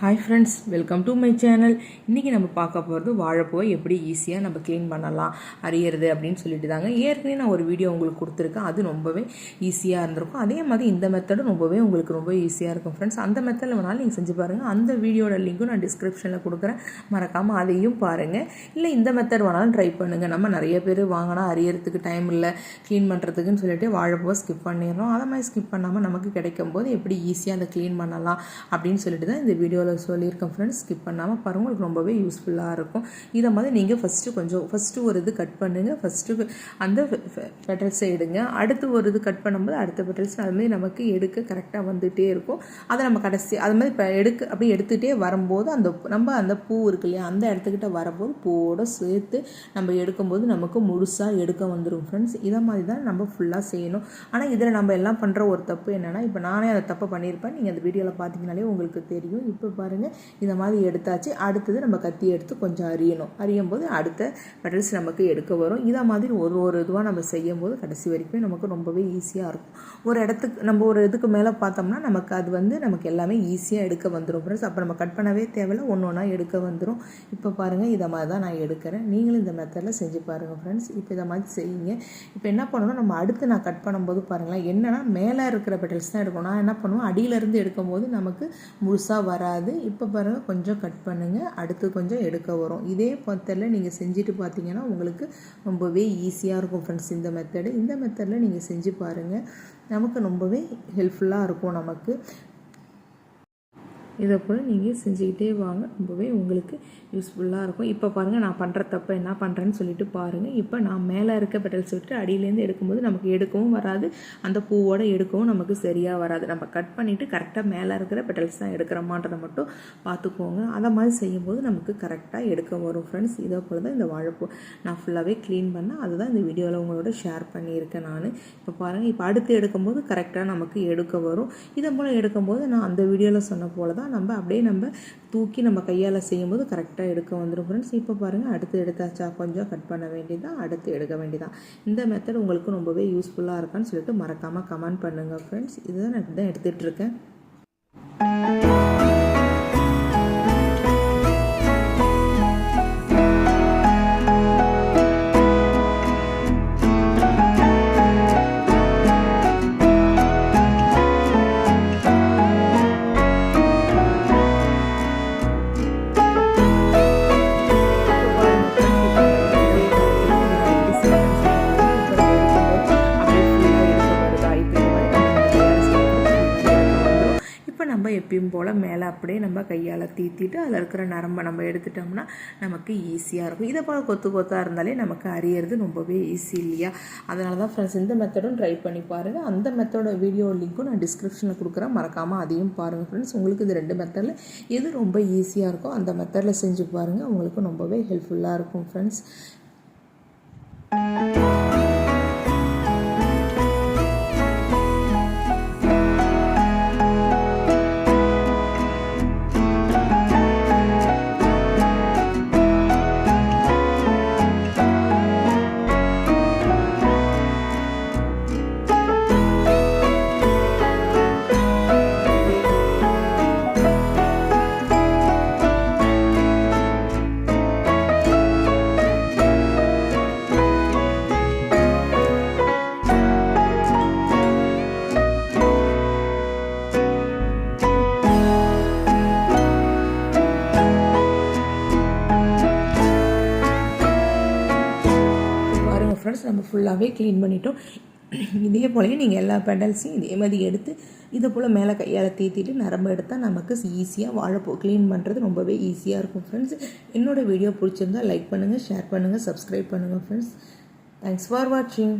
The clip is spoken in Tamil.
Hi friends welcome to my channel இன்றைக்கி நம்ம பார்க்க போகிறது வாழைப்பூவை எப்படி ஈஸியாக நம்ம க்ளீன் பண்ணலாம் அறியறது அப்படின்னு சொல்லிட்டு தாங்க. ஏற்கனவே நான் ஒரு வீடியோ உங்களுக்கு கொடுத்துருக்கேன். அது ரொம்பவே ஈஸியாக இருந்திருக்கும். அதே மாதிரி இந்த மெத்தடும் ரொம்பவே உங்களுக்கு ரொம்ப ஈஸியாக இருக்கும் ஃப்ரெண்ட்ஸ் அந்த மெத்தடில் வேணாலும் நீங்கள் செஞ்சு பாருங்கள் அந்த வீடியோட லிங்க்கும் நான் டிஸ்கிரிப்ஷனில் கொடுக்குறேன். மறக்காமல் அதையும் பாருங்கள் இல்லை இந்த மெத்தட் வேணாலும் ட்ரை பண்ணுங்கள் நம்ம நிறைய பேர் வாங்கினா அறியறதுக்கு டைம் இல்லை க்ளீன் பண்ணுறதுக்குன்னு சொல்லிட்டு வாழைப்பூவை ஸ்கிப் பண்ணிடுறோம். அதை மாதிரி ஸ்கிப் பண்ணாமல் நமக்கு கிடைக்கும் போது எப்படி ஈஸியாக அதை க்ளீன் பண்ணலாம் அப்படின்னு சொல்லிட்டு தான் இந்த வீடியோ வீடியோவில் சொல்லியிருக்கேன் ஃப்ரெண்ட்ஸ் ஸ்கிப் பண்ணாமல் பாருங்கள் உங்களுக்கு ரொம்பவே யூஸ்ஃபுல்லாக இருக்கும். இதை மாதிரி நீங்கள் ஃபஸ்ட்டு கொஞ்சம் ஃபஸ்ட்டு ஒரு இது கட் பண்ணுங்கள் ஃபஸ்ட்டு அந்த பெட்டல்ஸை எடுங்க அடுத்து ஒரு இது கட் பண்ணும்போது அடுத்த பெட்டல்ஸ் அதுமாதிரி நமக்கு எடுக்க கரெக்டாக வந்துகிட்டே இருக்கும். அதை நம்ம கடைசி அது மாதிரி இப்போ எடுக்க அப்படியே எடுத்துகிட்டே வரும்போது அந்த நம்ம அந்த பூ இருக்கு இல்லையா அந்த இடத்துக்கிட்ட வரும்போது பூவோட சேர்த்து நம்ம எடுக்கும்போது நமக்கு முழுசாக எடுக்க வந்துடும் ஃப்ரெண்ட்ஸ் இதை மாதிரி தான் நம்ம ஃபுல்லாக செய்யணும். ஆனால் இதில் நம்ம எல்லாம் பண்ணுற ஒரு தப்பு என்னென்னா இப்போ நானே அந்த தப்பை பண்ணியிருப்பேன். நீங்கள் அந்த வீடியோவில் பார்த்தீங்கனாலே உங்களுக்கு தெரியும். இப்போ பாருங்கள் இந்த மாதிரி எடுத்தாச்சு. அடுத்தது நம்ம கத்தி எடுத்து கொஞ்சம் அரியணும். அறியும் போது அடுத்த மெடல்ஸ் நமக்கு எடுக்க வரும். இதை மாதிரி ஒரு ஒரு இதுவாக நம்ம செய்யும் போது கடைசி வரைக்கும் நமக்கு ரொம்பவே ஈஸியாக இருக்கும். ஒரு இடத்துக்கு நம்ம ஒரு இதுக்கு மேலே பார்த்தோம்னா நமக்கு அது வந்து நமக்கு எல்லாமே ஈஸியாக எடுக்க வந்துடும் ஃப்ரெண்ட்ஸ் அப்போ நம்ம கட் பண்ணவே தேவையில்ல. ஒன்று ஒன்றா எடுக்க வந்துடும் இப்போ பாருங்கள் இதை மாதிரி தான் நான் எடுக்கிறேன். நீங்களும் இந்த மெத்தடில் செஞ்சு பாருங்கள் ஃப்ரெண்ட்ஸ் இப்போ இதை மாதிரி செய்யுங்க. இப்போ என்ன பண்ணணும்? நம்ம அடுத்து நான் கட் பண்ணும்போது பாருங்களேன். என்னென்னா மேலே இருக்கிற பெட்டல்ஸ் தான் எடுக்கணும். நான் என்ன பண்ணுவேன்? அடியிலேருந்து எடுக்கும்போது நமக்கு முழுசாக வராது. இப்போ பாருங்கள் கொஞ்சம் கட் பண்ணுங்கள் அடுத்து கொஞ்சம் எடுக்க வரும். இதே மெத்தடில் நீங்கள் செஞ்சுட்டு பார்த்தீங்கன்னா உங்களுக்கு ரொம்பவே ஈஸியாக இருக்கும் ஃப்ரெண்ட்ஸ் இந்த மெத்தடு இந்த மெத்தடில் நீங்கள் செஞ்சு பாருங்கள் நமக்கு ரொம்பவே ஹெல்ப்ஃபுல்லாக இருக்கும் நமக்கு. இதை போல் நீங்கள் செஞ்சுக்கிட்டே வாங்க. ரொம்பவே உங்களுக்கு யூஸ்ஃபுல்லாக இருக்கும். இப்போ பாருங்கள் நான் பண்ணுற தப்பை என்ன பண்ணுறேன்னு சொல்லிட்டு பாருங்கள் இப்போ நான் மேலே இருக்க பெட்டல்ஸ் விட்டு அடியிலேருந்து எடுக்கும்போது நமக்கு எடுக்கவும் வராது. அந்த பூவோட எடுக்கவும் நமக்கு சரியாக வராது. நம்ம கட் பண்ணிவிட்டு கரெக்டாக மேலே இருக்கிற பெட்டல்ஸ் தான் எடுக்கிறோமான்றதை மட்டும் பார்த்துக்கோங்க. அதை மாதிரி செய்யும்போது நமக்கு கரெக்டாக எடுக்க வரும் ஃப்ரெண்ட்ஸ் இதை போல் தான் இந்த வாழைப்பூ நான் ஃபுல்லாகவே க்ளீன் பண்ணேன். அதுதான் இந்த வீடியோவில் உங்களோட ஷேர் பண்ணியிருக்கேன் நான். இப்போ பாருங்கள் இப்போ அடுத்து எடுக்கும்போது கரெக்டாக நமக்கு எடுக்க வரும். இதை போல் எடுக்கும்போது நான் அந்த வீடியோவில் சொன்ன போல் தான் நம்ம அப்படியே நம்ம தூக்கி நம்ம கையால் செய்யும்போது கரெக்டாக எடுக்க வந்துடும் ஃப்ரெண்ட்ஸ் இப்போ பாருங்கள் அடுத்து எடுத்தாச்சா? கொஞ்சம் கட் பண்ண வேண்டியதான் அடுத்து எடுக்க வேண்டியதான் இந்த மெத்தட் உங்களுக்கு ரொம்பவே யூஸ்ஃபுல்லாக இருக்கான்னு சொல்லிட்டு மறக்காமல் கமெண்ட் பண்ணுங்கள் ஃப்ரெண்ட்ஸ் இதுதான் நான் இப்படி தான் எடுத்துகிட்ருக்கேன் எப்பயும் போல் மேலே அப்படியே நம்ம கையால் தீத்திட்டு அதில் இருக்கிற நரம்பை நம்ம எடுத்துட்டோம்னா நமக்கு ஈஸியாக இருக்கும். இதை போல் கொத்து கொத்தாக இருந்தாலே நமக்கு அறியறது ரொம்பவே ஈஸி இல்லையா? அதனால தான் ஃப்ரெண்ட்ஸ் இந்த மெத்தடும் ட்ரை பண்ணி பாருங்கள் அந்த மெத்தடோட வீடியோ லிங்க்கும் நான் டிஸ்கிரிப்ஷனில் கொடுக்குறேன். மறக்காமல் அதையும் பாருங்கள் ஃப்ரெண்ட்ஸ் உங்களுக்கு இது ரெண்டு மெத்தடில் எது ரொம்ப ஈஸியாக இருக்கோ அந்த மெத்தடில் செஞ்சு பாருங்கள் உங்களுக்கு ரொம்பவே ஹெல்ப்ஃபுல்லாக இருக்கும் ஃப்ரெண்ட்ஸ் ஃப்ரெண்ட்ஸ் நம்ம ஃபுல்லாகவே க்ளீன் பண்ணிட்டோம். இதே போலவே நீங்கள் எல்லா பெடல்ஸையும் இதே மாதிரி எடுத்து இதை போல் மேலே கையால் தீத்திட்டு நரம்பு எடுத்தால் நமக்கு ஈஸியாக வாழைப்பூ க்ளீன் பண்ணுறது ரொம்பவே ஈஸியாக இருக்கும் ஃப்ரெண்ட்ஸ் என்னோடய வீடியோ பிடிச்சிருந்தால் லைக் பண்ணுங்கள் ஷேர் பண்ணுங்கள் சப்ஸ்கிரைப் பண்ணுங்கள் ஃப்ரெண்ட்ஸ் தேங்க்ஸ் ஃபார் வாட்சிங்